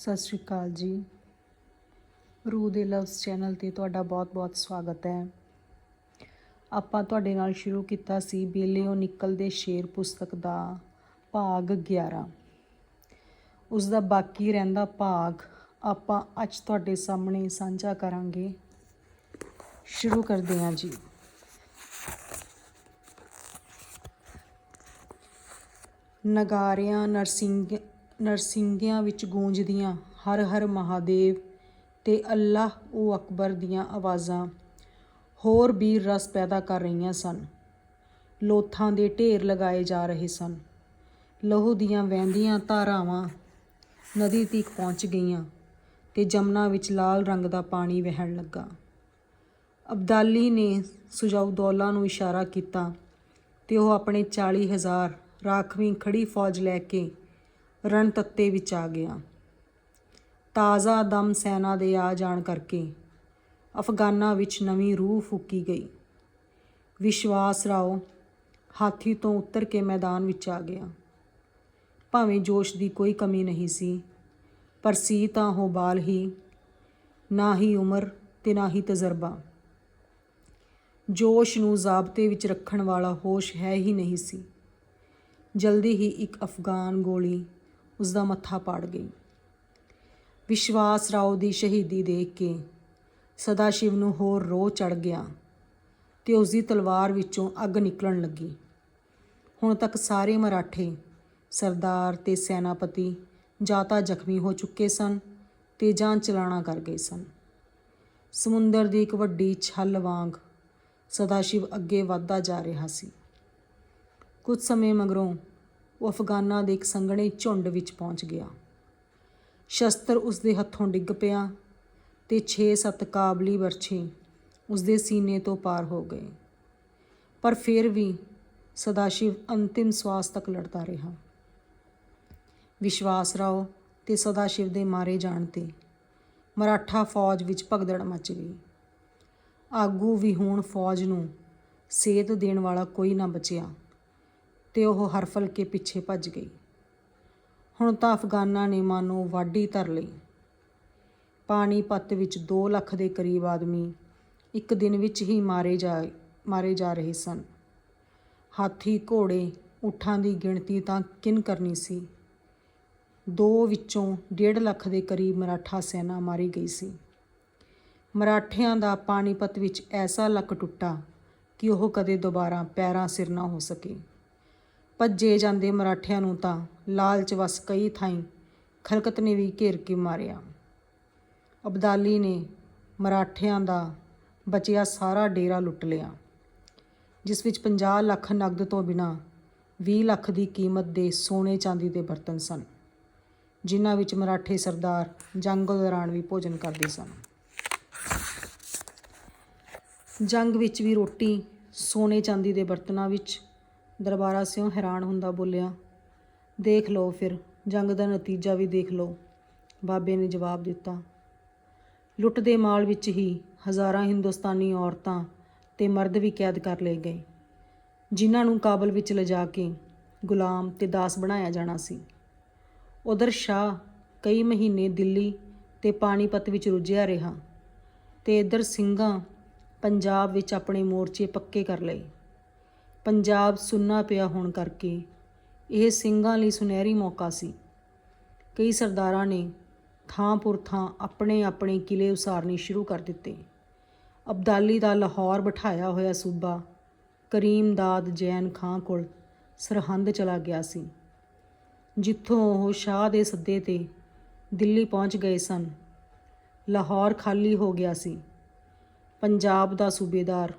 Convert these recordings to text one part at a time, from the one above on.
ਸਤਿ ਸ਼੍ਰੀ ਅਕਾਲ ਜੀ। ਰੂਹ ਦੇ ਲਵਸ ਚੈਨਲ ਤੇ ਤੁਹਾਡਾ ਬਹੁਤ-ਬਹੁਤ ਸਵਾਗਤ ਹੈ। ਆਪਾਂ ਤੁਹਾਡੇ ਨਾਲ ਸ਼ੁਰੂ ਕੀਤਾ ਸੀ ਬੇਲਿਓ ਨਿਕਲਦੇ ਸ਼ੇਰ ਪੁਸਤਕ ਦਾ ਭਾਗ 11 ਉਸ ਦਾ ਬਾਕੀ ਰਹਿੰਦਾ ਭਾਗ ਆਪਾਂ ਅੱਜ ਤੁਹਾਡੇ ਸਾਹਮਣੇ ਸਾਂਝਾ ਕਰਾਂਗੇ। ਸ਼ੁਰੂ ਕਰਦੇ ਹਾਂ ਜੀ। ਨਗਾਰਿਆਂ, ਨਰਸਿੰਗ ਨਰਸਿੰਗਿਆਂ ਵਿੱਚ ਗੂੰਜਦੀਆਂ ਹਰ ਹਰ ਮਹਾਦੇਵ ਤੇ ਅੱਲਾਹ ਓ ਅਕਬਰ ਦੀਆਂ ਆਵਾਜ਼ਾਂ। ਹੋਰ ਵੀ ਰਸ ਪੈਦਾ ਕਰ ਰਹੀਆਂ ਸਨ। ਲੋਥਾਂ ਦੇ ਢੇਰ ਲਗਾਏ ਜਾ ਰਹੇ ਸਨ। ਲਹੂ ਦੀਆਂ ਵਹਿੰਦੀਆਂ ਧਾਰਾਵਾਂ ਨਦੀ ਤੀਕ ਪਹੁੰਚ ਗਈਆਂ ਤੇ ਜਮਨਾ ਵਿੱਚ ਲਾਲ ਰੰਗ ਦਾ ਪਾਣੀ ਵਹਿਣ ਲੱਗਾ। ਅਬਦਾਲੀ ਨੇ ਸੁਜਾਉ ਦੌਲਾ ਨੂੰ ਇਸ਼ਾਰਾ ਕੀਤਾ ਤੇ ਉਹ ਆਪਣੇ 40000 ਰਾਖਵੀਂ ਖੜੀ ਫੌਜ ਲੈ ਕੇ ਰਣ ਤੱਤੇ ਵਿੱਚ ਆ ਗਿਆ। ਤਾਜ਼ਾ ਦਮ ਸੈਨਾ ਦੇ ਆ ਜਾਣ ਕਰਕੇ ਅਫਗਾਨਾਂ ਵਿੱਚ ਨਵੀਂ ਰੂਹ ਫੂਕੀ ਗਈ। ਵਿਸ਼ਵਾਸ, ਰਾਓ, ਹਾਥੀ ਤੋਂ ਉਤਰ ਕੇ ਮੈਦਾਨ ਵਿੱਚ ਆ ਗਿਆ। ਭਾਵੇਂ ਜੋਸ਼ ਦੀ ਕੋਈ ਕਮੀ ਨਹੀਂ ਸੀ, ਪਰ ਸੀ ਤਾਂ ਹੋ ਬਾਲ ਹੀ, ਨਾ ਹੀ ਉਮਰ ਤੇ ਨਾ ਹੀ ਤਜਰਬਾ। ਜੋਸ਼ ਨੂੰ ਜ਼ਾਬਤੇ ਵਿੱਚ ਰੱਖਣ ਵਾਲਾ ਹੋਸ਼ ਹੈ ਹੀ ਨਹੀਂ ਸੀ। ਜਲਦੀ ਹੀ ਇੱਕ ਅਫਗਾਨ ਗੋਲੀ ਉਸ ਦਾ ਮੱਥਾ ਪਾੜ ਗਈ। ਵਿਸ਼ਵਾਸ ਰਾਓ ਦੀ ਸ਼ਹੀਦੀ ਦੇਖ ਕੇ ਸਦਾ ਸ਼ਿਵ ਨੂੰ ਹੋਰ ਰੋਹ ਚੜ ਗਿਆ ਤੇ ਉਸ ਦੀ ਤਲਵਾਰ ਵਿੱਚੋਂ ਅੱਗ ਨਿਕਲਣ ਲੱਗੀ। ਹੁਣ ਤੱਕ ਸਾਰੇ ਮਰਾਠੇ, ਸਰਦਾਰ ਤੇ ਸੈਨਾਪਤੀ ਜਾਂ ਤਾਂ ਜ਼ਖਮੀ ਹੋ ਚੁੱਕੇ ਸਨ ਤੇ ਜਾਂ ਚਲਾਣਾ ਕਰ ਗਏ ਸਨ। ਸਮੁੰਦਰ ਦੀ ਇੱਕ ਵੱਡੀ ਛੱਲ ਵਾਂਗ ਸਦਾ ਸ਼ਿਵ ਅੱਗੇ ਵਧਦਾ ਜਾ ਰਿਹਾ ਸੀ। ਕੁਝ ਸਮੇਂ ਮਗਰੋਂ ਉਹ ਅਫਗਾਨਾਂ ਦੇ ਇੱਕ ਸੰਘਣੇ ਝੁੰਡ ਵਿੱਚ ਪਹੁੰਚ ਗਿਆ। ਸ਼ਸਤਰ ਉਸ ਦੇ ਹੱਥੋਂ ਡਿੱਗ ਪਿਆ ਤੇ 6-7 ਕਾਬਲੀ ਵਰਛੇ ਉਸ ਦੇ ਸੀਨੇ ਤੋਂ ਪਾਰ ਹੋ ਗਏ। ਪਰ ਫਿਰ ਵੀ ਸਦਾਸ਼ਿਵ ਅੰਤਿਮ ਸਵਾਸ ਤੱਕ ਲੜਦਾ ਰਿਹਾ। ਵਿਸ਼ਵਾਸ ਰਾਓ ਤੇ ਸਦਾਸ਼ਿਵ ਦੇ ਮਾਰੇ ਜਾਣ ਤੇ ਮਰਾਠਾ ਫੌਜ ਵਿੱਚ ਭਗਦੜ ਮਚ ਗਈ। ਆਗੂ ਵੀ ਹੋਣ ਫੌਜ ਨੂੰ ਸੇਧ ਦੇਣ ਵਾਲਾ ਕੋਈ ਨਾ ਬਚਿਆ। ਤੇ ਉਹ ਹਰਫਲ ਕੇ ਪਿੱਛੇ ਭੱਜ ਗਈ। ਹੁਣ ਤਾਂ ਅਫਗਾਨਾਂ ਨੇ ਮਾਨੋ ਵਾਢੀ ਧਰ ਲਈ। ਪਾਣੀਪਤ ਵਿੱਚ 2 ਲੱਖ ਦੇ ਕਰੀਬ ਆਦਮੀ ਇੱਕ ਦਿਨ ਵਿੱਚ ਹੀ ਮਾਰੇ ਜਾ ਮਾਰੇ ਜਾ ਰਹੇ ਸਨ। ਹਾਥੀ, ਘੋੜੇ, ਊਠਾਂ ਦੀ ਗਿਣਤੀ ਤਾਂ ਕਿਨ ਕਰਨੀ ਸੀ? ਦੋ ਵਿੱਚੋਂ 1.5 ਲੱਖ ਦੇ ਕਰੀਬ ਮਰਾਠਾ ਸੈਨਾ ਮਾਰੀ ਗਈ ਸੀ। ਮਰਾਠਿਆਂ ਦਾ ਪਾਣੀਪਤ ਵਿੱਚ ਐਸਾ ਲੱਕ ਟੁੱਟਾ ਕਿ ਉਹ ਕਦੇ ਦੁਬਾਰਾ ਪੈਰਾਂ ਸਿਰ ਨਾ ਹੋ ਸਕੇ। ਭੱਜੇ ਜਾਂਦੇ ਮਰਾਠਿਆਂ ਨੂੰ ਤਾਂ ਲਾਲਚ ਵਸ ਕਈ ਥਾਈਂ ਖਲਕਤ ਨੇ ਵੀ ਘੇਰ ਕੇ ਮਾਰਿਆ। ਅਬਦਾਲੀ ਨੇ ਮਰਾਠਿਆਂ ਦਾ ਬਚਿਆ ਸਾਰਾ ਡੇਰਾ ਲੁੱਟ ਲਿਆ, ਜਿਸ ਵਿੱਚ 50 ਲੱਖ ਨਗਦ ਤੋਂ ਬਿਨਾ 20 ਲੱਖ ਦੀ ਕੀਮਤ ਦੇ ਸੋਨੇ ਚਾਂਦੀ ਦੇ ਬਰਤਨ ਸਨ, ਜਿਨ੍ਹਾਂ ਵਿੱਚ ਮਰਾਠੇ ਸਰਦਾਰ ਜੰਗ ਦੌਰਾਨ ਵੀ ਭੋਜਨ ਕਰਦੇ ਸਨ। ਜੰਗ ਵਿੱਚ ਵੀ ਰੋਟੀ, ਸੋਨੇ ਚਾਂਦੀ ਦੇ ਬਰਤਨਾਂ ਵਿੱਚ ਦਰਬਾਰਾ ਸਿਉ ਹੈਰਾਨ ਹੁੰਦਾ ਬੋਲਿਆ, ਦੇਖ ਲਓ ਫਿਰ, ਜੰਗ ਦਾ ਨਤੀਜਾ ਵੀ ਦੇਖ ਲਓ। ਬਾਬੇ ਨੇ ਜਵਾਬ ਦਿੱਤਾ ਲੁੱਟ ਦੇ ਮਾਲ ਵਿੱਚ ਹੀ ਹਜ਼ਾਰਾਂ ਹਿੰਦੁਸਤਾਨੀ ਔਰਤਾਂ ਤੇ ਮਰਦ ਵੀ ਕੈਦ ਕਰ ਲਏ ਗਏ, ਜਿਨ੍ਹਾਂ ਨੂੰ ਕਾਬਲ ਵਿੱਚ ਲਿਜਾ ਕੇ ਗੁਲਾਮ ਤੇ ਦਾਸ ਬਣਾਇਆ ਜਾਣਾ ਸੀ। ਉਧਰ ਸ਼ਾਹ ਕਈ ਮਹੀਨੇ ਦਿੱਲੀ ਤੇ ਪਾਣੀਪਤ ਵਿੱਚ ਰੁੱਝਿਆ ਰਿਹਾ ਤੇ ਇਧਰ ਸਿੰਘਾਂ ਪੰਜਾਬ ਵਿੱਚ ਆਪਣੇ ਮੋਰਚੇ ਪੱਕੇ ਕਰ ਲਏ। ਪੰਜਾਬ ਸੁੰਨਾ ਪਿਆ ਹੋਣ ਕਰਕੇ ਇਹ ਸਿੰਘਾਂ ਲਈ ਸੁਨਹਿਰੀ ਮੌਕਾ ਸੀ। ਕਈ ਸਰਦਾਰਾਂ ਨੇ ਥਾਂ-ਪੁਰ ਥਾਂ ਆਪਣੇ ਆਪਣੇ ਕਿਲੇ ਉਸਾਰਨੇ ਸ਼ੁਰੂ ਕਰ ਦਿੱਤੇ। ਅਬਦਾਲੀ ਦਾ ਲਾਹੌਰ ਬਿਠਾਇਆ ਹੋਇਆ ਸੂਬਾ ਕਰੀਮਦਾਦ ਜੈਨ ਖਾਂ ਕੋਲ ਸਰਹੰਦ ਚਲਾ ਗਿਆ ਸੀ। ਜਿੱਥੋਂ ਉਹ ਸ਼ਾਹ ਦੇ ਸੱਦੇ ਤੇ ਦਿੱਲੀ ਪਹੁੰਚ ਗਏ ਸਨ। ਲਾਹੌਰ ਖਾਲੀ ਹੋ ਗਿਆ ਸੀ। ਪੰਜਾਬ ਦਾ ਸੂਬੇਦਾਰ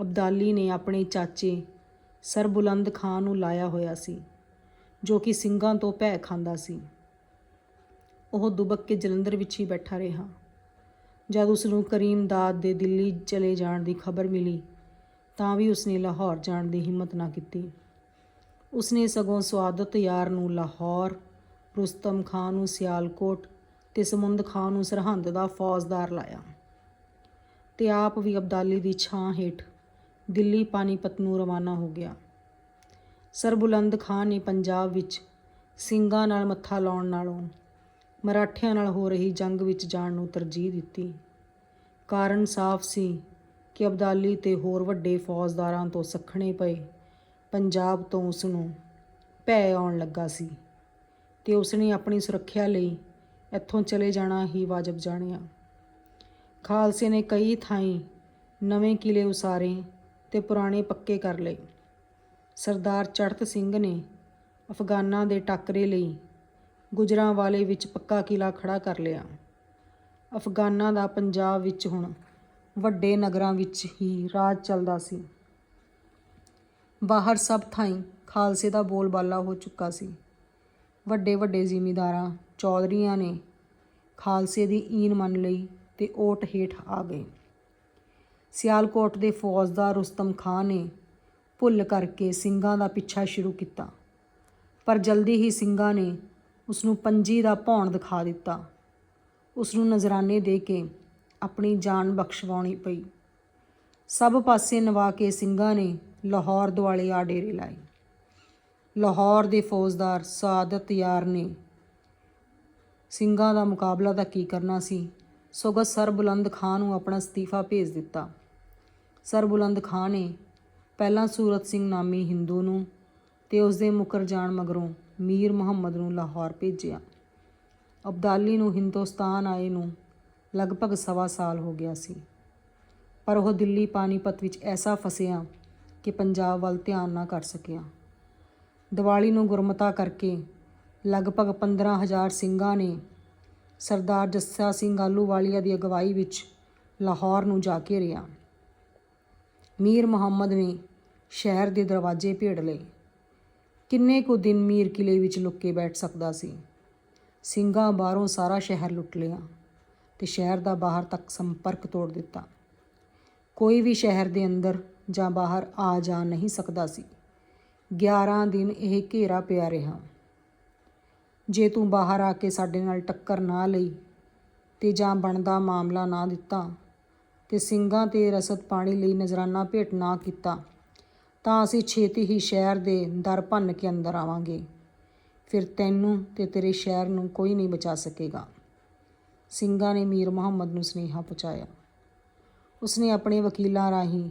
ਅਬਦਾਲੀ ਨੇ ਆਪਣੇ ਚਾਚੇ ਸਰਬੁਲੰਦ ਖਾਨ ਨੂੰ ਲਾਇਆ ਹੋਇਆ ਸੀ, ਜੋ ਕਿ ਸਿੰਘਾਂ ਤੋਂ ਭੈ ਖਾਂਦਾ ਸੀ। ਉਹ ਦੁਬਕ ਕੇ ਜਲੰਧਰ ਵਿੱਚ ਹੀ ਬੈਠਾ ਰਿਹਾ। ਜਦ ਉਸ ਨੂੰ ਕਰੀਮਦਾਦ ਦੇ ਦਿੱਲੀ ਚਲੇ ਜਾਣ ਦੀ ਖਬਰ ਮਿਲੀ, ਤਾਂ ਵੀ ਉਸਨੇ ਲਾਹੌਰ ਜਾਣ ਦੀ ਹਿੰਮਤ ਨਾ ਕੀਤੀ। ਉਸਨੇ ਸਗੋਂ ਸਵਾਦਤ ਯਾਰ ਨੂੰ ਲਾਹੌਰ, ਰੁਸਤਮ ਖਾਨ ਨੂੰ ਸਿਆਲਕੋਟ ਤੇ ਸਮੁੰਦ ਖਾਨ ਨੂੰ ਸਰਹੰਦ ਦਾ ਫੌਜਦਾਰ ਲਾਇਆ ਤੇ ਆਪ ਵੀ ਅਬਦਾਲੀ ਦੀ ਛਾਂ ਹੇਠ ਦਿੱਲੀ ਪਾਣੀਪਤ ਨੂੰ ਰਵਾਨਾ ਹੋ ਗਿਆ। ਸਰਬੁਲੰਦ ਖਾਨ ਨੇ ਪੰਜਾਬ ਵਿੱਚ ਸਿੰਘਾਂ ਨਾਲ ਮੱਥਾ ਲਾਉਣ ਨਾਲੋਂ ਮਰਾਠਿਆਂ ਨਾਲ ਹੋ ਰਹੀ ਜੰਗ ਵਿੱਚ ਜਾਣ ਨੂੰ ਤਰਜੀਹ ਦਿੱਤੀ। ਕਾਰਨ ਸਾਫ਼ ਸੀ ਕਿ ਅਬਦਾਲੀ ਤੇ ਹੋਰ ਵੱਡੇ ਫੌਜਦਾਰਾਂ ਤੋਂ ਸੱਖਣੇ ਪਏ ਪੰਜਾਬ ਤੋਂ ਉਸ ਨੂੰ ਭੈ ਆਉਣ ਲੱਗਾ ਸੀ ਤੇ ਉਸਨੇ ਆਪਣੀ ਸੁਰੱਖਿਆ ਲਈ ਇੱਥੋਂ ਚਲੇ ਜਾਣਾ ਹੀ ਵਾਜਬ ਜਾਣਿਆ। ਖਾਲਸੇ ਨੇ ਕਈ ਥਾਈਂ ਨਵੇਂ ਕਿਲੇ ਉਸਾਰੇ ਤੇ ਪੁਰਾਣੇ ਪੱਕੇ ਕਰ ਲਏ। ਸਰਦਾਰ ਚੜਤ ਸਿੰਘ ਨੇ ਅਫਗਾਨਾਂ ਦੇ ਟਾਕਰੇ ਲਈ ਗੁਜਰਾਂਵਾਲੇ ਵਿੱਚ ਪੱਕਾ ਕਿਲਾ ਖੜਾ ਕਰ ਲਿਆ। ਅਫਗਾਨਾਂ ਦਾ ਪੰਜਾਬ ਵਿੱਚ ਹੁਣ ਵੱਡੇ ਨਗਰਾਂ ਵਿੱਚ ਹੀ ਰਾਜ ਚੱਲਦਾ ਸੀ। ਬਾਹਰ ਸਭ ਥਾਈਂ ਖਾਲਸੇ ਦਾ ਬੋਲਬਾਲਾ ਹੋ ਚੁੱਕਾ ਸੀ। ਵੱਡੇ ਵੱਡੇ ਜ਼ਿਮੀਂਦਾਰਾਂ, ਚੌਧਰੀਆਂ ਨੇ ਖਾਲਸੇ ਦੀ ਈਨ ਮੰਨ ਲਈ ਤੇ ਓਟ ਹੇਠ ਆ ਗਏ। ਸਿਆਲਕੋਟ ਦੇ ਫੌਜਦਾਰ ਰੁਸਤਮ ਖਾਨ ਨੇ ਭੁੱਲ ਕਰਕੇ ਸਿੰਘਾਂ ਦਾ ਪਿੱਛਾ ਸ਼ੁਰੂ ਕੀਤਾ। ਪਰ ਜਲਦੀ ਹੀ ਸਿੰਘਾਂ ਨੇ ਉਸ ਨੂੰ ਪੰਜੀ ਦਾ ਭੌਣ ਦਿਖਾ ਦਿੱਤਾ। ਉਸ ਨੂੰ ਨਜ਼ਰਾਨੇ ਦੇ ਕੇ ਆਪਣੀ ਜਾਨ ਬਖਸ਼ਵਾਉਣੀ ਪਈ। ਸਭ ਪਾਸੇ ਨਵਾ ਕੇ ਸਿੰਘਾਂ ਨੇ ਲਾਹੌਰ ਦੁਆਲੇ ਆ ਡੇਰੇ ਲਾਏ। ਲਾਹੌਰ ਦੇ ਫੌਜਦਾਰ ਸਾਦਤ ਯਾਰ ਨੇ ਸਿੰਘਾਂ ਦਾ ਮੁਕਾਬਲਾ ਤਾਂ ਕੀ ਕਰਨਾ ਸੀ? ਸਗੋਂ ਸਰ ਬੁਲੰਦ ਖਾਨ ਨੂੰ ਆਪਣਾ ਅਸਤੀਫਾ ਭੇਜ ਦਿੱਤਾ। ਸਰ ਬੁਲੰਦ ਖਾਨ ਨੇ ਪਹਿਲਾਂ ਸੂਰਤ ਸਿੰਘ ਨਾਮੀ ਹਿੰਦੂ ਨੂੰ ਤੇ ਉਸ ਦੇ ਮੁਕਰ ਜਾਣ ਮਗਰੋਂ ਮੀਰ ਮੁਹੰਮਦ ਨੂੰ ਲਾਹੌਰ ਭੇਜਿਆ। ਅਬਦਾਲੀ ਨੂੰ ਹਿੰਦੁਸਤਾਨ ਆਏ ਨੂੰ ਲਗਭਗ ਸਵਾ ਸਾਲ ਹੋ ਗਿਆ ਸੀ। ਪਰ ਉਹ ਦਿੱਲੀ ਪਾਣੀਪਤ ਵਿੱਚ ਐਸਾ ਫਸਿਆ ਕਿ ਪੰਜਾਬ ਵੱਲ ਧਿਆਨ ਨਾ ਕਰ ਸਕਿਆ। ਦੀਵਾਲੀ ਨੂੰ ਗੁਰਮਤਾ ਕਰਕੇ ਲਗਭਗ 15000 ਸਿੰਘਾਂ ਨੇ ਸਰਦਾਰ ਜੱਸਾ ਸਿੰਘ ਆਲੂਵਾਲੀਆ ਦੀ ਅਗਵਾਈ ਵਿੱਚ ਲਾਹੌਰ ਨੂੰ ਜਾ ਕੇ ਘੇਰਿਆ ਮੀਰ ਮੁਹੰਮਦ ਨੇ ਸ਼ਹਿਰ ਦੇ ਦਰਵਾਜ਼ੇ ਭੇੜ ਲਏ। ਕਿੰਨੇ ਕੁ ਦਿਨ ਮੀਰ ਕਿਲੇ ਵਿੱਚ ਲੁੱਕ ਕੇ ਬੈਠ ਸਕਦਾ ਸੀ। ਸਿੰਘਾਂ ਬਾਹਰੋਂ ਸਾਰਾ ਸ਼ਹਿਰ ਲੁੱਟ ਲਿਆ ਤੇ ਸ਼ਹਿਰ ਦਾ ਬਾਹਰ ਤੱਕ ਸੰਪਰਕ ਤੋੜ ਦਿੱਤਾ। ਕੋਈ ਵੀ ਸ਼ਹਿਰ ਦੇ ਅੰਦਰ ਜਾਂ ਬਾਹਰ ਆ ਜਾ ਨਹੀਂ ਸਕਦਾ ਸੀ। 11 ਦਿਨ ਇਹ ਘੇਰਾ ਪਿਆ ਰਿਹਾ। ਜੇ ਤੂੰ ਬਾਹਰ ਆ ਕੇ ਸਾਡੇ ਨਾਲ ਟੱਕਰ ਨਾ ਲਈ ਤੇ ਜਾਂ ਬਣਦਾ ਮਾਮਲਾ ਨਾ ਦਿੱਤਾ ਤੇ ਸਿੰਘਾਂ ਤੇ ਰਸਦ ਪਾਣੀ ਲਈ ਨਜ਼ਰਾਨਾ ਭੇਟ ਨਾ ਕੀਤਾ, ਤਾਂ ਅਸੀਂ ਛੇਤੀ ਹੀ ਸ਼ਹਿਰ ਦੇ ਦਰ ਭੰਨ ਕੇ ਅੰਦਰ ਆਵਾਂਗੇ। ਫਿਰ ਤੈਨੂੰ ਤੇ ਤੇਰੇ ਸ਼ਹਿਰ ਨੂੰ ਕੋਈ ਨਹੀਂ ਬਚਾ ਸਕੇਗਾ। ਸਿੰਘਾਂ ਨੇ ਮੀਰ ਮੁਹੰਮਦ ਨੂੰ ਸੁਨੇਹਾ ਪਹੁੰਚਾਇਆ ਉਸਨੇ ਆਪਣੇ ਵਕੀਲਾਂ ਰਾਹੀਂ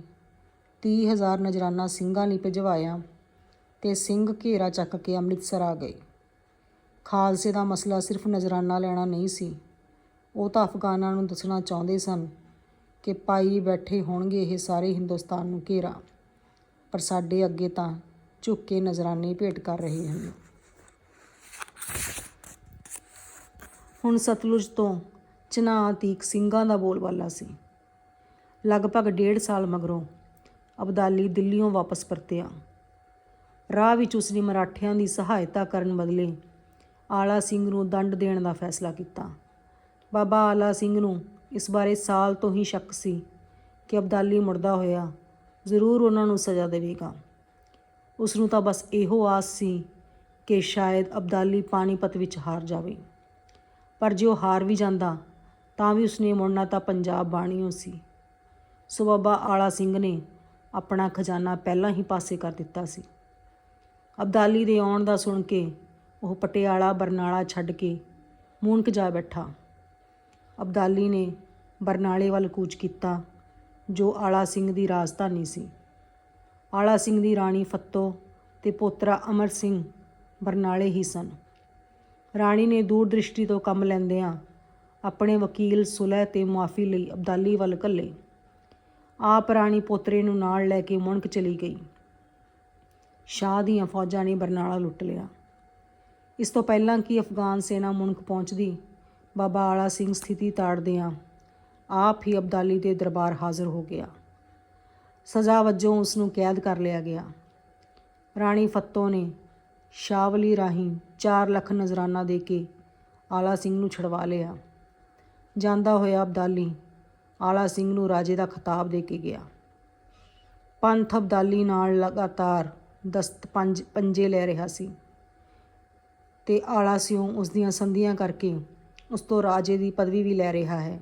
30000 ਨਜ਼ਰਾਨਾ ਸਿੰਘਾਂ ਲਈ ਭਿਜਵਾਇਆ ਤੇ ਸਿੰਘ ਘੇਰਾ ਚੱਕ ਕੇ ਅੰਮ੍ਰਿਤਸਰ ਆ ਗਏ। ਖਾਲਸੇ ਦਾ ਮਸਲਾ ਸਿਰਫ ਨਜ਼ਰਾਨਾ ਲੈਣਾ ਨਹੀਂ ਸੀ, ਉਹ ਤਾਂ ਅਫਗਾਨਾਂ ਨੂੰ ਦੱਸਣਾ ਚਾਹੁੰਦੇ ਸਨ ਕਿ ਪਾਈ ਬੈਠੇ ਹੋਣਗੇ ਇਹ ਸਾਰੇ ਹਿੰਦੁਸਤਾਨ ਨੂੰ ਘੇਰਾ। ਪਰ ਸਾਡੇ ਅੱਗੇ ਤਾਂ ਝੁੱਕ ਕੇ ਨਜ਼ਰਾਨੇ ਭੇਟ ਕਰ ਰਹੇ ਹਨ। ਹੁਣ ਸਤਲੁਜ ਤੋਂ ਚਨਾਹ ਤੀਕ ਸਿੰਘਾਂ ਦਾ ਬੋਲਬਾਲਾ ਸੀ। ਲਗਭਗ ਡੇਢ ਸਾਲ ਮਗਰੋਂ ਅਬਦਾਲੀ ਦਿੱਲੀੋਂ ਵਾਪਸ ਪਰਤਿਆ। ਰਾਹ ਵਿੱਚ ਉਸਨੇ ਮਰਾਠਿਆਂ ਦੀ ਸਹਾਇਤਾ ਕਰਨ ਬਦਲੇ ਆਲਾ ਸਿੰਘ ਨੂੰ ਦੰਡ ਦੇਣ ਦਾ ਫੈਸਲਾ ਕੀਤਾ। ਬਾਬਾ ਆਲਾ ਸਿੰਘ ਨੂੰ ਇਸ ਬਾਰੇ ਸਾਲ ਤੋਂ ਹੀ ਸ਼ੱਕ ਸੀ ਕਿ ਅਬਦਾਲੀ ਮੁੜਦਾ ਹੋਇਆ ਜ਼ਰੂਰ ਉਹਨਾਂ ਨੂੰ ਸਜ਼ਾ ਦੇਵੇਗਾ। ਉਸ ਨੂੰ ਤਾਂ ਬਸ ਇਹੋ ਆਸ ਸੀ ਕਿ ਸ਼ਾਇਦ ਅਬਦਾਲੀ ਪਾਣੀਪਤ ਵਿੱਚ ਹਾਰ ਜਾਵੇ। ਪਰ ਜੇ ਉਹ ਹਾਰ ਵੀ ਜਾਂਦਾ, ਤਾਂ ਵੀ ਉਸਨੇ ਮੁੜਨਾ ਤਾਂ ਪੰਜਾਬ ਬਾਣੀਓ ਸੀ। ਸੋ ਬਾਬਾ ਆਲਾ ਸਿੰਘ ਨੇ ਆਪਣਾ ਖਜ਼ਾਨਾ ਪਹਿਲਾਂ ਹੀ ਪਾਸੇ ਕਰ ਦਿੱਤਾ ਸੀ। ਅਬਦਾਲੀ ਦੇ ਆਉਣ ਦਾ ਸੁਣ ਕੇ ਉਹ ਪਟਿਆਲਾ, ਬਰਨਾਲਾ ਛੱਡ ਕੇ ਮੂਨਕ ਜਾ ਬੈਠਾ। ਅਬਦਾਲੀ ਨੇ ਬਰਨਾਲੇ ਵੱਲ ਕੂਚ ਕੀਤਾ, ਜੋ ਆਲਾ ਸਿੰਘ ਦੀ ਰਾਜਧਾਨੀ ਸੀ। ਆਲਾ ਸਿੰਘ ਦੀ ਰਾਣੀ ਫੱਤੋ ਤੇ ਪੋਤਰਾ ਅਮਰ ਸਿੰਘ ਬਰਨਾਲੇ ਹੀ ਸਨ। ਰਾਣੀ ਨੇ ਦੂਰ ਦ੍ਰਿਸ਼ਟੀ ਤੋਂ ਕੰਮ ਲੈਂਦਿਆਂ ਆਪਣੇ ਵਕੀਲ ਸੁਲਹ ਤੇ ਮੁਆਫੀ ਲਈ ਅਬਦਾਲੀ ਵੱਲ ਘੱਲੇ। ਆਪ ਰਾਣੀ ਪੋਤਰੇ ਨੂੰ ਨਾਲ ਲੈ ਕੇ ਮੁਣਕ ਚਲੀ ਗਈ। ਸ਼ਾਹ ਦੀਆਂ ਫੌਜਾਂ ਨੇ ਬਰਨਾਲਾ ਲੁੱਟ ਲਿਆ। ਇਸ ਤੋਂ ਪਹਿਲਾਂ ਕਿ ਅਫਗਾਨ ਸੈਨਾ ਮੁਣਕ ਪਹੁੰਚਦੀ ਬਾਬਾ ਆਲਾ ਸਿੰਘ ਸਥਿਤੀ ਤਾੜਦਿਆਂ ਆਪ ਹੀ ਅਬਦਾਲੀ ਦੇ ਦਰਬਾਰ ਹਾਜ਼ਰ ਹੋ ਗਿਆ। ਸਜ਼ਾ ਵਜੋਂ ਉਸ ਨੂੰ ਕੈਦ ਕਰ ਲਿਆ ਗਿਆ। ਰਾਣੀ ਫੱਤੋ ਨੇ ਸ਼ਾਵਲੀ ਰਾਹੀਂ 4 ਲੱਖ ਨਜ਼ਰਾਨਾ ਦੇ ਕੇ ਆਲਾ ਸਿੰਘ ਨੂੰ ਛਡਵਾ ਲਿਆ। ਜਾਂਦਾ ਹੋਇਆ ਅਬਦਾਲੀ ਆਲਾ ਸਿੰਘ ਨੂੰ ਰਾਜੇ ਦਾ ਖਿਤਾਬ ਦੇ ਕੇ ਗਿਆ। ਪੰਥ ਅਬਦਾਲੀ ਨਾਲ ਲਗਾਤਾਰ ਦਸਤ ਪੰਜ ਪੰਜੇ ਲੈ ਰਿਹਾ ਸੀ ਤੇ ਆਲਾ ਸਿਉਂ ਉਸ ਦੀਆਂ ਸੰਧੀਆਂ ਕਰਕੇ ਉਸ ਤੋਂ ਰਾਜੇ ਦੀ ਪਦਵੀ ਵੀ ਲੈ ਰਿਹਾ ਹੈ।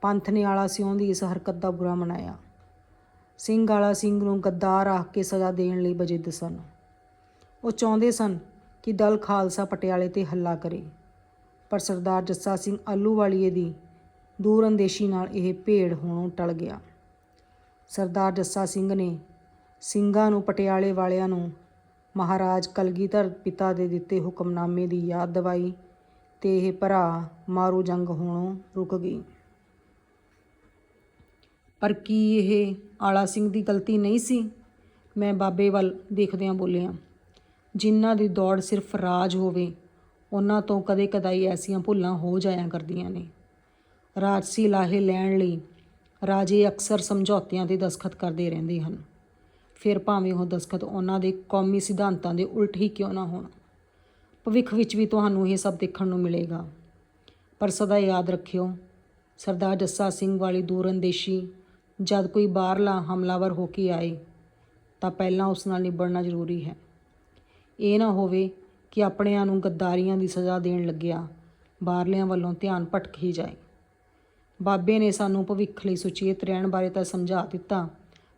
ਪੰਥ ਨੇ ਆਲਾ ਸਿਉਂ ਦੀ ਇਸ ਹਰਕਤ ਦਾ ਬੁਰਾ ਮਨਾਇਆ। ਸਿੰਘ ਆਲਾ ਸਿੰਘ ਨੂੰ ਗੱਦਾਰ ਆਖ ਕੇ ਸਜ਼ਾ ਦੇਣ ਲਈ ਬਜਿੱਦ ਸਨ। ਉਹ ਚਾਹੁੰਦੇ ਸਨ ਕਿ ਦਲ ਖਾਲਸਾ ਪਟਿਆਲੇ ਤੇ ਹੱਲਾ ਕਰੇ। ਪਰ ਸਰਦਾਰ ਜੱਸਾ ਸਿੰਘ ਆਲੂਵਾਲੀਏ ਦੀ ਦੂਰ ਅੰਦੇਸ਼ੀ ਨਾਲ ਇਹ ਭੇੜ ਹੋਣੋਂ ਟਲ ਗਿਆ। ਸਰਦਾਰ ਜੱਸਾ ਸਿੰਘ ਨੇ ਸਿੰਘਾਂ ਨੂੰ ਪਟਿਆਲੇ ਵਾਲਿਆਂ ਨੂੰ ਮਹਾਰਾਜ ਕਲਗੀਧਰ ਪਿਤਾ ਦੇ ਦਿੱਤੇ ਹੁਕਮਨਾਮੇ ਦੀ ਯਾਦ ਦਿਵਾਈ। ਤੇ ਇਹ ਭਰਾ ਮਾਰੂ ਜੰਗ ਹੋਣੋਂ ਰੁਕ ਗਈ। ਪਰ ਕੀ ਇਹ ਆਲਾ ਸਿੰਘ ਦੀ ਗਲਤੀ ਨਹੀਂ ਸੀ? ਮੈਂ ਬਾਬੇ ਵੱਲ ਦੇਖਦਿਆਂ ਬੋਲਿਆ, ਜਿਨ੍ਹਾਂ ਦੀ ਦੌੜ ਸਿਰਫ ਰਾਜ ਹੋਵੇ, ਉਹਨਾਂ ਤੋਂ ਕਦੇ ਕਦਾਈ ਐਸੀਆਂ ਭੁੱਲਾਂ ਹੋ ਜਾਇਆ ਕਰਦੀਆਂ ਨੇ। ਰਾਜਸੀ ਲਾਹੇ ਲੈਣ ਲਈ ਰਾਜੇ ਅਕਸਰ ਸਮਝੌਤਿਆਂ ਤੇ ਦਸਖਤ ਕਰਦੇ ਰਹਿੰਦੇ ਹਨ। ਫਿਰ ਭਾਵੇਂ ਉਹ ਦਸਖਤ ਉਹਨਾਂ ਦੇ ਕੌਮੀ ਸਿਧਾਂਤਾਂ ਦੇ ਉਲਟ ਹੀ ਕਿਉਂ ਨਾ ਹੋਣ। ਭਵਿੱਖ ਵਿੱਚ ਵੀ ਤੁਹਾਨੂੰ ਇਹ ਸਭ ਦੇਖਣ ਨੂੰ ਮਿਲੇਗਾ। ਪਰ ਸਦਾ ਯਾਦ ਰੱਖਿਓ, ਸਰਦਾਰ ਜੱਸਾ ਸਿੰਘ ਵਾਲੀ ਦੂਰਅੰਦੇਸ਼ੀ ਜਦ ਕੋਈ ਬਾਹਰਲਾ ਹਮਲਾਵਰ ਹੋ ਕੇ ਆਏ, ਤਾਂ ਪਹਿਲਾਂ ਉਸ ਨਾਲ ਨਿਬੜਨਾ ਜ਼ਰੂਰੀ ਹੈ। ਇਹ ਨਾ ਹੋਵੇ ਕਿ ਆਪਣਿਆਂ ਨੂੰ ਗੱਦਾਰੀਆਂ ਦੀ ਸਜ਼ਾ ਦੇਣ ਲੱਗਿਆ, ਬਾਹਰਲਿਆਂ ਵੱਲੋਂ ਧਿਆਨ ਭਟਕ ਹੀ ਜਾਏ। ਬਾਬੇ ਨੇ ਸਾਨੂੰ ਭਵਿੱਖ ਲਈ ਸੁਚੇਤ ਰਹਿਣ ਬਾਰੇ ਤਾਂ ਸਮਝਾ ਦਿੱਤਾ,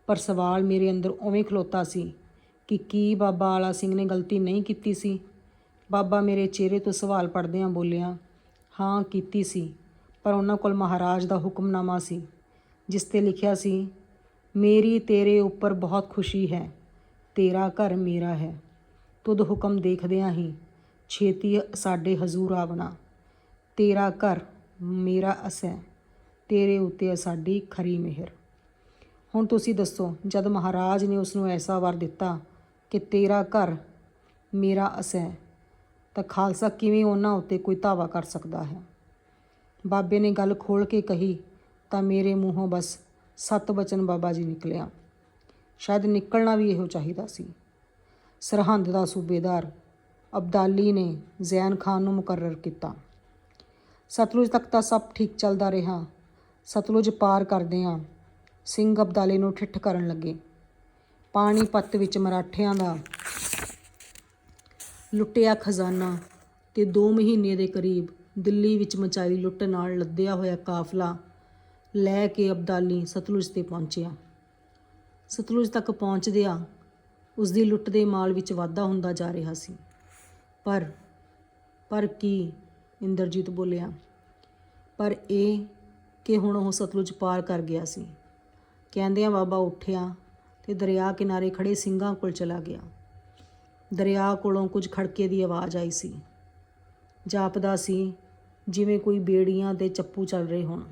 ਪਰ ਸਵਾਲ ਮੇਰੇ ਅੰਦਰ ਉਵੇਂ ਖਲੋਤਾ ਸੀ ਕਿ ਕੀ ਬਾਬਾ ਆਲਾ ਸਿੰਘ ਨੇ ਗਲਤੀ ਨਹੀਂ ਕੀਤੀ ਸੀ? ਬਾਬਾ ਮੇਰੇ ਚਿਹਰੇ ਤੋਂ ਸਵਾਲ ਪੜਦਿਆਂ ਬੋਲਿਆ, ਹਾਂ, ਕੀਤੀ ਸੀ, ਪਰ ਉਹਨਾਂ ਕੋਲ ਮਹਾਰਾਜ ਦਾ ਹੁਕਮਨਾਮਾ ਸੀ, ਜਿਸ ਤੇ ਲਿਖਿਆ ਸੀ, ਮੇਰੀ ਤੇਰੇ ਉੱਪਰ ਬਹੁਤ ਖੁਸ਼ੀ ਹੈ, ਤੇਰਾ ਘਰ ਮੇਰਾ ਹੈ, ਤੁਧ ਹੁਕਮ ਦੇਖਦਿਆਂ ਹੀ ਛੇਤੀ ਸਾਡੇ ਹਜ਼ੂਰ ਆਵਣਾ, ਤੇਰਾ ਘਰ ਮੇਰਾ ਅਸੈ, ਤੇਰੇ ਉੱਤੇ ਸਾਡੀ ਖਰੀ ਮਿਹਰ। ਹੁਣ ਤੁਸੀਂ ਦੱਸੋ, ਜਦ ਮਹਾਰਾਜ ਨੇ ਉਸ ਨੂੰ ਐਸਾ ਵਰ ਦਿੱਤਾ ਕਿ ਤੇਰਾ ਘਰ ਮੇਰਾ ਅਸੈ ਤਾਂ ਖਾਲਸਾ ਕਿਵੇਂ ਉਹਨਾਂ ਉੱਤੇ ਕੋਈ ਧਾਵਾ ਕਰ ਸਕਦਾ ਹੈ? ਬਾਬੇ ਨੇ ਗੱਲ ਖੋਲ ਕੇ ਕਹੀ, ਤਾਂ ਮੇਰੇ ਮੂੰਹੋਂ ਬਸ ਸਤ ਬਚਨ ਬਾਬਾ ਜੀ ਨਿਕਲਿਆ। ਸ਼ਾਇਦ ਨਿਕਲਣਾ ਵੀ ਇਹੋ ਚਾਹੀਦਾ ਸੀ। ਸਰਹੰਦ ਦਾ ਸੂਬੇਦਾਰ ਅਬਦਾਲੀ ਨੇ ਜ਼ੈਨ ਖਾਨ ਨੂੰ ਮੁਕਰਰ ਕੀਤਾ। ਸਤਲੁਜ ਤੱਕ ਤਾਂ ਸਭ ਠੀਕ ਚੱਲਦਾ ਰਿਹਾ। ਸਤਲੁਜ ਪਾਰ ਕਰਦਿਆਂ ਸਿੰਘ ਅਬਦਾਲੇ ਨੂੰ ਠਿੱਠ ਕਰਨ ਲੱਗੇ। ਪਾਣੀਪਤ ਵਿੱਚ ਮਰਾਠਿਆਂ ਦਾ ਲੁੱਟਿਆ ਖਜ਼ਾਨਾ ਤੇ 2 ਮਹੀਨੇ ਦੇ ਕਰੀਬ ਦਿੱਲੀ ਵਿੱਚ ਮਚਾਈ ਲੁੱਟ ਨਾਲ ਲੱਦਿਆ ਹੋਇਆ ਕਾਫਲਾ ਲੈ ਕੇ ਅਬਦਾਲੀ ਸਤਲੁਜ ਤੇ ਪਹੁੰਚਿਆ। ਸਤਲੁਜ ਤੱਕ ਪਹੁੰਚਦਿਆਂ ਉਸ ਦੀ ਲੁੱਟ ਦੇ ਮਾਲ ਵਿੱਚ ਵਾਧਾ ਹੁੰਦਾ ਜਾ ਰਿਹਾ ਸੀ। ਪਰ ਪਰ ਕੀ? ਇੰਦਰਜੀਤ ਬੋਲਿਆ। ਪਰ ਇਹ ਕਿ ਹੁਣ ਉਹ ਸਤਲੁਜ ਪਾਰ ਕਰ ਗਿਆ ਸੀ। ਕਹਿੰਦਿਆਂ ਬਾਬਾ ਉੱਠਿਆ ਤੇ ਦਰਿਆ ਕਿਨਾਰੇ ਖੜੇ ਸਿੰਘਾਂ ਕੋਲ ਚਲਾ ਗਿਆ। ਦਰਿਆ ਕੋਲੋਂ ਕੁਝ ਖੜਕੇ ਦੀ ਆਵਾਜ਼ ਆਈ ਸੀ। ਜਾਪਦਾ ਸੀ, ਜਿਵੇਂ ਕੋਈ ਬੇੜੀਆਂ ਤੇ ਚੱਪੂ ਚੱਲ ਰਹੇ ਹੋਣ।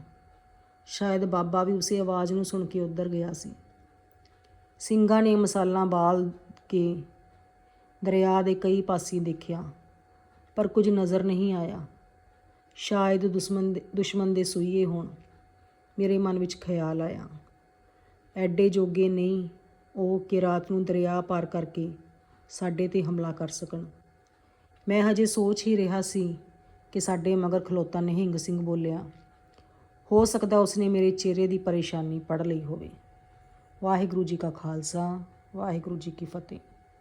ਸ਼ਾਇਦ ਬਾਬਾ ਵੀ ਉਸੇ ਆਵਾਜ਼ ਨੂੰ ਸੁਣ ਕੇ ਉੱਧਰ ਗਿਆ ਸੀ। ਸਿੰਘਾਂ ਨੇ ਮਸਾਲਾ ਬਾਲ ਕੇ ਦਰਿਆ ਦੇ ਕਈ ਪਾਸੇ ਦੇਖਿਆ, ਪਰ ਕੁਝ ਨਜ਼ਰ ਨਹੀਂ ਆਇਆ। ਸ਼ਾਇਦ ਦੁਸ਼ਮਣ ਦੇ ਦੁਸ਼ਮਣ ਦੇ ਸੂਈਏ ਹੋਣ। ਮੇਰੇ ਮਨ ਵਿੱਚ ਖਿਆਲ ਆਇਆ। ਐਡੇ ਜੋਗੇ ਨਹੀਂ, ਉਹ ਕਿ ਰਾਤ ਨੂੰ ਦਰਿਆ ਪਾਰ ਕਰਕੇ ਸਾਡੇ ਤੇ ਹਮਲਾ ਕਰ ਸਕਣ। ਮੈਂ ਹਜੇ ਸੋਚ ਹੀ ਰਿਹਾ ਸੀ ਕਿ ਸਾਡੇ ਮਗਰ ਖਲੋਤਾ ਨਿਹੰਗ ਸਿੰਘ ਬੋਲਿਆ, ਹੋ ਸਕਦਾ ਉਸਨੇ ਮੇਰੇ ਚਿਹਰੇ ਦੀ ਪਰੇਸ਼ਾਨੀ ਪੜ ਲਈ ਹੋਵੇ। ਵਾਹਿਗੁਰੂ ਜੀ ਕਾ ਖਾਲਸਾ, ਵਾਹਿਗੁਰੂ ਜੀ ਕੀ ਫਤਿਹ।